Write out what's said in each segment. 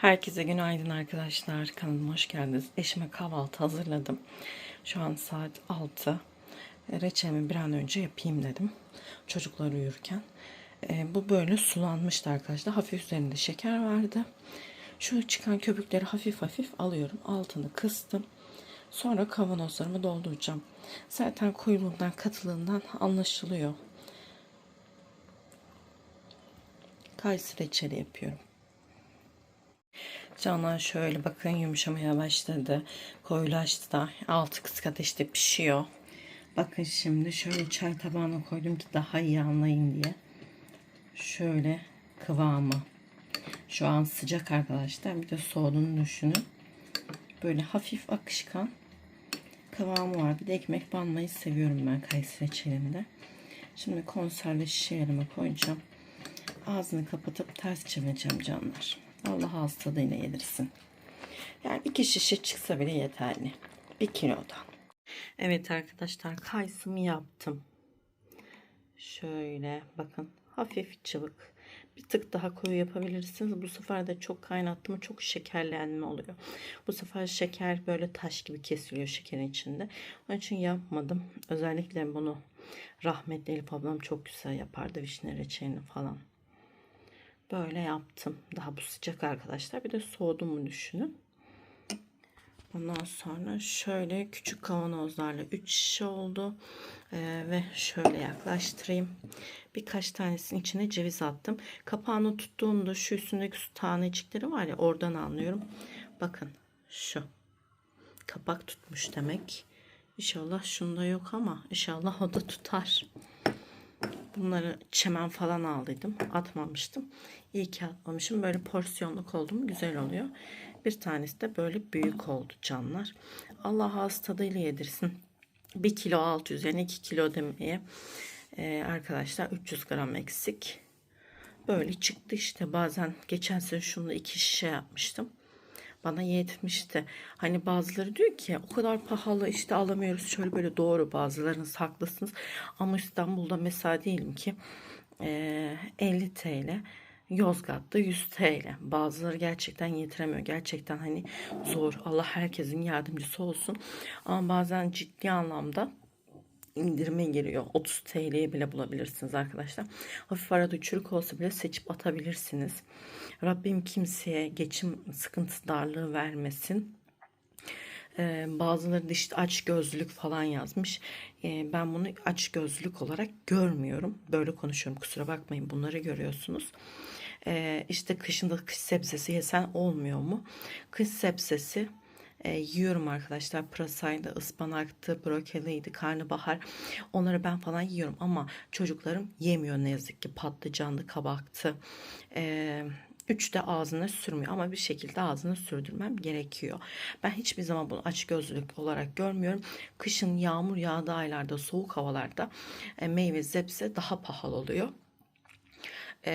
Herkese günaydın arkadaşlar. Kanalıma hoş geldiniz. Eşime kahvaltı hazırladım. Şu an saat 6. Reçelimi bir an önce yapayım dedim. Çocuklar uyurken. Ee, bu böyle sulanmıştı arkadaşlar. Hafif üzerinde şeker vardı. Şu çıkan köpükleri hafif hafif alıyorum. Altını kıstım. Sonra kavanozlarımı dolduracağım. Zaten koyuluğundan katılığından anlaşılıyor. Kayısı reçeli yapıyorum. Canlar şöyle bakın yumuşamaya başladı. Koyulaştı da altı kısık ateşte pişiyor. Bakın şimdi şöyle çay tabağına koydum ki daha iyi anlayın diye. Şöyle kıvamı. Şu an sıcak arkadaşlar. Bir de soğuduğunu düşünün. Böyle hafif akışkan kıvamı var. Bir de ekmek banmayı seviyorum ben kayısı reçelinde. Şimdi konserve şişelerime koyacağım. Ağzını kapatıp ters çevireceğim canlar. Allah ağız tadıyla yedirsin. Yani iki şişe çıksa bile yeterli. Bir kilodan. Evet arkadaşlar kayısımı yaptım. Şöyle bakın hafif çıvık. Bir tık daha koyu yapabilirsiniz. Bu sefer de çok kaynattım çok şekerlenme oluyor. Bu sefer şeker böyle taş gibi kesiliyor şekerin içinde. Onun için yapmadım. Özellikle bunu rahmetli Elif ablam çok güzel yapardı vişne reçelini falan. Böyle yaptım. Daha bu sıcak arkadaşlar. Bir de soğudu mu düşünün. Ondan sonra şöyle küçük kavanozlarla 3 şişe oldu. Ee, ve şöyle yaklaştırayım. Birkaç tanesinin içine ceviz attım. Kapağını tuttuğumda şu üstündeki su tanecikleri var ya oradan anlıyorum. Bakın şu. Kapak tutmuş demek. İnşallah şunda yok ama inşallah o da tutar. Bunları çemen falan aldıydım. Atmamıştım. İyi ki atmamışım. Böyle porsiyonluk oldu güzel oluyor. Bir tanesi de böyle büyük oldu canlar. Allah ağız tadıyla yedirsin. 1 kilo alt üzerine 2 kilo demeye ee, arkadaşlar 300 gram eksik. Böyle çıktı işte bazen geçen sene şunu iki şişe yapmıştım bana yetmişti. Hani bazıları diyor ki o kadar pahalı işte alamıyoruz şöyle böyle doğru bazılarınız haklısınız. Ama İstanbul'da mesela diyelim ki e, 50 TL Yozgat'ta 100 TL. Bazıları gerçekten yetiremiyor. Gerçekten hani zor. Allah herkesin yardımcısı olsun. Ama bazen ciddi anlamda indirime giriyor. 30 TL'ye bile bulabilirsiniz arkadaşlar. Hafif arada çürük olsa bile seçip atabilirsiniz. Rabbim kimseye geçim sıkıntısı darlığı vermesin. Ee, bazıları da işte aç gözlülük falan yazmış. Ee, ben bunu aç gözlülük olarak görmüyorum. Böyle konuşuyorum kusura bakmayın bunları görüyorsunuz. Ee, işte kışında kış sebzesi yesen olmuyor mu? Kış sebzesi e, yiyorum arkadaşlar. Pırasaydı, ıspanaktı, brokoliydi, karnabahar. Onları ben falan yiyorum ama çocuklarım yemiyor ne yazık ki. Patlıcanlı, kabaktı. E, Üç de ağzına sürmüyor ama bir şekilde ağzına sürdürmem gerekiyor. Ben hiçbir zaman bunu aç gözlülük olarak görmüyorum. Kışın yağmur yağdığı aylarda soğuk havalarda e, meyve zepse daha pahalı oluyor e,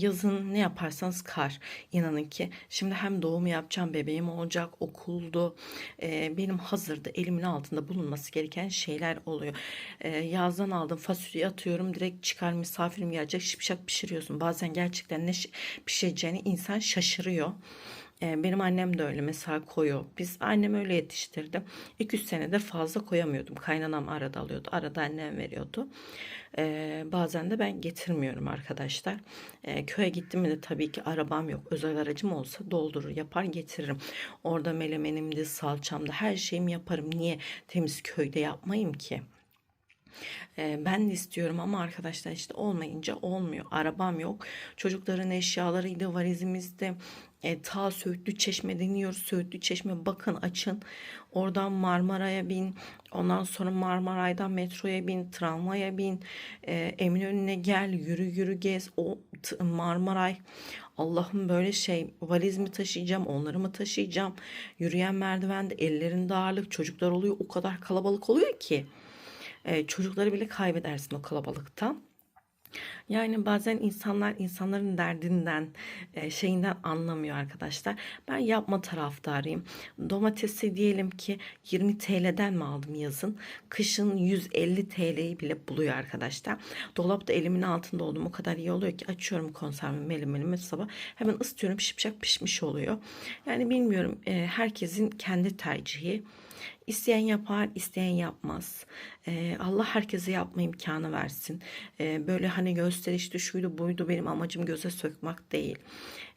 yazın ne yaparsanız kar. İnanın ki şimdi hem doğumu yapacağım bebeğim olacak okuldu. E, benim hazırda elimin altında bulunması gereken şeyler oluyor. E, yazdan aldım fasulye atıyorum direkt çıkar misafirim gelecek şipşak pişiriyorsun. Bazen gerçekten ne pişireceğini insan şaşırıyor. Benim annem de öyle mesela koyuyor. Biz annem öyle yetiştirdi. 200 senedir fazla koyamıyordum. Kaynanam arada alıyordu. Arada annem veriyordu. Ee, bazen de ben getirmiyorum arkadaşlar. Ee, köye gittim de tabii ki arabam yok. Özel aracım olsa doldurur yapar getiririm. Orada melemenimde salçamda her şeyimi yaparım. Niye temiz köyde yapmayayım ki? Ben de istiyorum ama arkadaşlar işte olmayınca olmuyor. Arabam yok. Çocukların eşyalarıydı valizimizde. E, ta Söğütlü Çeşme deniyoruz. Söğütlü Çeşme bakın açın. Oradan Marmara'ya bin. Ondan sonra Marmaray'dan metroya bin. Tramvaya bin. E, Eminönü'ne gel. Yürü yürü gez. O Marmaray. Allah'ım böyle şey valiz mi taşıyacağım onları mı taşıyacağım yürüyen merdivende ellerinde ağırlık çocuklar oluyor o kadar kalabalık oluyor ki e, çocukları bile kaybedersin o kalabalıktan Yani bazen insanlar insanların derdinden, e, şeyinden anlamıyor arkadaşlar. Ben yapma taraftarıyım. Domatesi diyelim ki 20 TL'den mi aldım yazın? Kışın 150 TL'yi bile buluyor arkadaşlar. Dolapta elimin altında olduğum o kadar iyi oluyor ki açıyorum konserve elim elime sabah hemen ısıtıyorum şipşak pişmiş oluyor. Yani bilmiyorum e, herkesin kendi tercihi. İsteyen yapar, isteyen yapmaz. Ee, Allah herkese yapma imkanı versin. Ee, böyle hani gösterişli şuydu buydu benim amacım göze sökmek değil.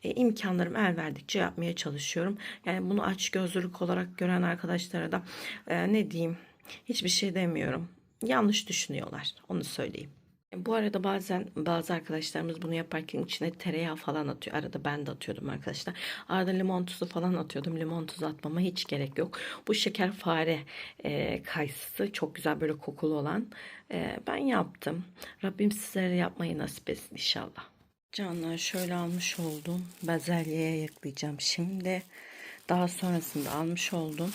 Ee, imkanlarım el verdikçe yapmaya çalışıyorum. Yani bunu aç gözlülük olarak gören arkadaşlara da e, ne diyeyim hiçbir şey demiyorum. Yanlış düşünüyorlar onu söyleyeyim. Bu arada bazen bazı arkadaşlarımız bunu yaparken içine tereyağı falan atıyor. Arada ben de atıyordum arkadaşlar. Arada limon tuzu falan atıyordum. Limon tuzu atmama hiç gerek yok. Bu şeker fare e, kayısı çok güzel böyle kokulu olan. E, ben yaptım. Rabbim sizlere yapmayı nasip etsin inşallah. Canlar şöyle almış oldum. Bezelyeye ayıklayacağım şimdi. Daha sonrasında almış oldum.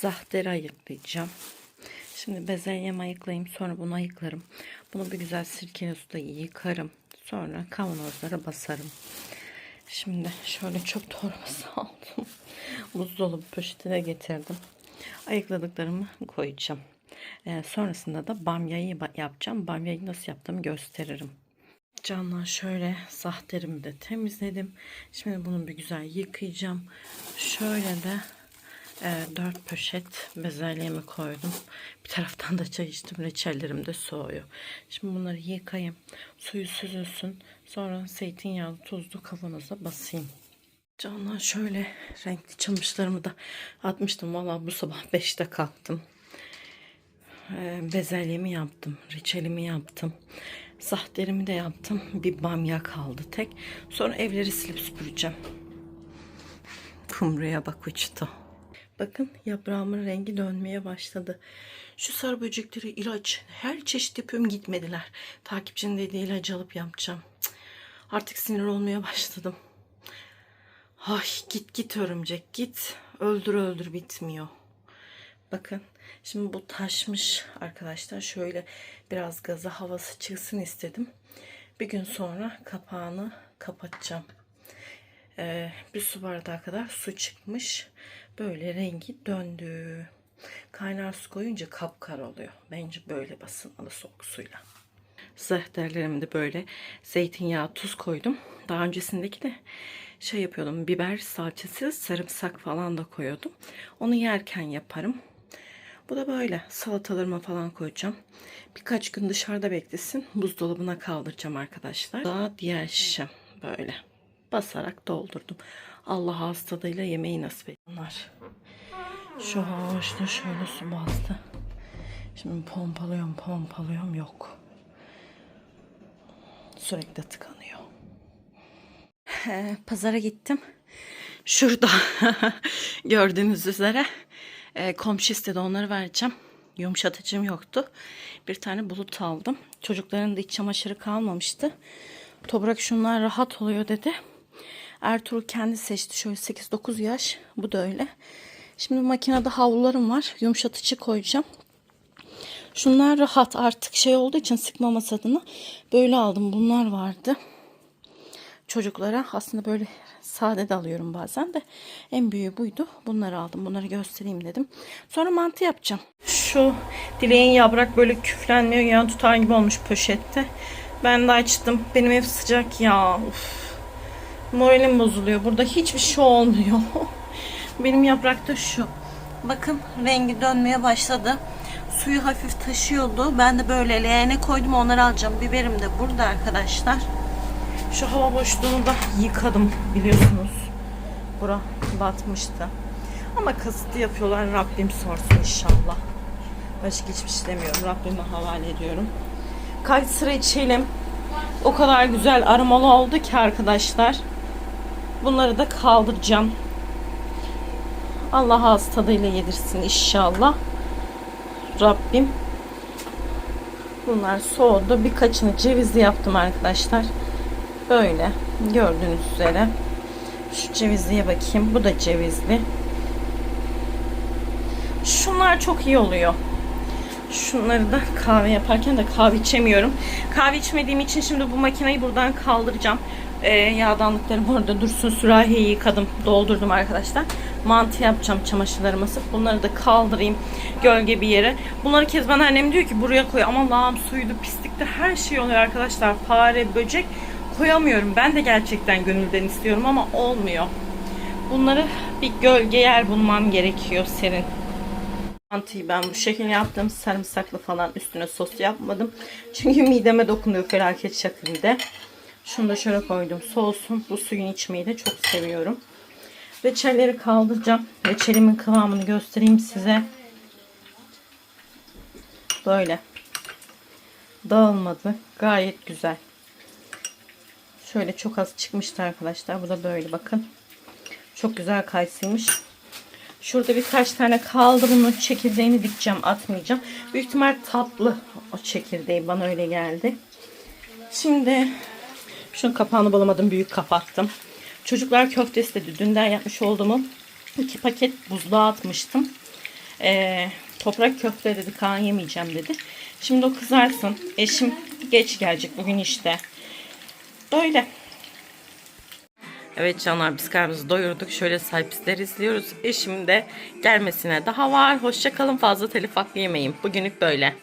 Zahteri ayıklayacağım. Şimdi bezelyemi ayıklayayım. Sonra bunu ayıklarım. Bunu bir güzel sirkeli suda yıkarım. Sonra kavanozlara basarım. Şimdi şöyle çöp torbası aldım. Buzdolabı poşetine getirdim. Ayıkladıklarımı koyacağım. Ee, sonrasında da bamyayı yapacağım. Bamyayı nasıl yaptığımı gösteririm. Canlar şöyle sahterim'i de temizledim. Şimdi bunu bir güzel yıkayacağım. Şöyle de e, 4 poşet bezelyemi koydum. Bir taraftan da çay içtim. Reçellerim de soğuyor. Şimdi bunları yıkayayım. Suyu süzülsün. Sonra zeytinyağlı tuzlu kavanoza basayım. Canlar şöyle renkli çamaşırlarımı da atmıştım. Valla bu sabah 5'te kalktım. E, bezelyemi yaptım. Reçelimi yaptım. Sahtlerimi de yaptım. Bir bamya kaldı tek. Sonra evleri silip süpüreceğim. Kumruya bak uçtu. Bakın yaprağımın rengi dönmeye başladı. Şu sarı böcekleri ilaç her çeşit yapıyorum gitmediler. Takipçinin dediği ilacı alıp yapacağım. Cık, Artık sinir olmaya başladım. Ay git git örümcek git. Öldür öldür bitmiyor. Bakın şimdi bu taşmış arkadaşlar. Şöyle biraz gaza havası çıksın istedim. Bir gün sonra kapağını kapatacağım. Ee, bir su bardağı kadar su çıkmış. Böyle rengi döndü. Kaynar su koyunca kapkara oluyor. Bence böyle basılmalı soğuk suyla. Zehterlerimi de böyle zeytinyağı, tuz koydum. Daha öncesindeki de şey yapıyordum. Biber salçası, sarımsak falan da koyuyordum. Onu yerken yaparım. Bu da böyle salatalarıma falan koyacağım. Birkaç gün dışarıda beklesin. Buzdolabına kaldıracağım arkadaşlar. Daha diğer şişem böyle basarak doldurdum. Allah hastalığıyla yemeği nasip et. Bunlar. Şu havuçta şöyle su bastı. Şimdi pompalıyorum pompalıyorum yok. Sürekli tıkanıyor. Ee, pazara gittim. Şurada gördüğünüz üzere e, komşu istedi onları vereceğim. Yumuşatıcım yoktu. Bir tane bulut aldım. Çocukların da iç çamaşırı kalmamıştı. Toprak şunlar rahat oluyor dedi. Ertuğrul kendi seçti. Şöyle 8-9 yaş. Bu da öyle. Şimdi makinede havlularım var. Yumuşatıcı koyacağım. Şunlar rahat artık şey olduğu için sıkmaması adına böyle aldım. Bunlar vardı. Çocuklara aslında böyle sade de alıyorum bazen de. En büyüğü buydu. Bunları aldım. Bunları göstereyim dedim. Sonra mantı yapacağım. Şu dileğin yaprak böyle küflenmiyor. Yan tutar gibi olmuş poşette. Ben de açtım. Benim ev sıcak ya. Uf. Moralim bozuluyor. Burada hiçbir şey olmuyor. Benim yaprakta şu. Bakın rengi dönmeye başladı. Suyu hafif taşıyordu. Ben de böyle leğene koydum. Onları alacağım. Biberim de burada arkadaşlar. Şu hava boşluğunu da yıkadım biliyorsunuz. Bura batmıştı. Ama kasıtlı yapıyorlar. Rabbim sorsun inşallah. Başka hiçbir şey demiyorum. Rabbime havale ediyorum. Kaç sıra içelim. O kadar güzel aromalı oldu ki arkadaşlar. Bunları da kaldıracağım. Allah ağız tadıyla yedirsin inşallah. Rabbim. Bunlar soğudu. Birkaçını cevizli yaptım arkadaşlar. Böyle gördüğünüz üzere. Şu cevizliye bakayım. Bu da cevizli. Şunlar çok iyi oluyor. Şunları da kahve yaparken de kahve içemiyorum. Kahve içmediğim için şimdi bu makineyi buradan kaldıracağım. Ee, yağdanlıklarım orada dursun. Sürahiyi yıkadım, doldurdum arkadaşlar. Mantı yapacağım çamaşırlarımı asıp. Bunları da kaldırayım gölge bir yere. Bunları Kezban annem diyor ki buraya koy. Ama lağım suydu, pislikti her şey oluyor arkadaşlar. Fare, böcek koyamıyorum. Ben de gerçekten gönülden istiyorum ama olmuyor. Bunları bir gölge yer bulmam gerekiyor serin. Mantıyı ben bu şekilde yaptım. Sarımsaklı falan üstüne sos yapmadım. Çünkü mideme dokunuyor felaket şekilde. Şunu da şöyle koydum. Soğusun. Bu suyun içmeyi de çok seviyorum. Reçelleri kaldıracağım. Reçelimin kıvamını göstereyim size. Böyle. Dağılmadı. Gayet güzel. Şöyle çok az çıkmıştı arkadaşlar. Bu da böyle bakın. Çok güzel kaysıymış. Şurada birkaç tane kaldı. Bunun çekirdeğini dikeceğim. Atmayacağım. Büyük ihtimal tatlı o çekirdeği. Bana öyle geldi. Şimdi şunun kapağını bulamadım. Büyük kapattım. Çocuklar köfte istedi. Dünden yapmış olduğumu iki paket buzluğa atmıştım. Ee, toprak köfte dedi. Kaan yemeyeceğim dedi. Şimdi o kızarsın. Eşim geç gelecek bugün işte. Böyle. Evet canlar biz karnımızı doyurduk. Şöyle sahipsizler izliyoruz. Eşim de gelmesine daha var. Hoşça kalın fazla telif hakkı yemeyin. Bugünlük böyle.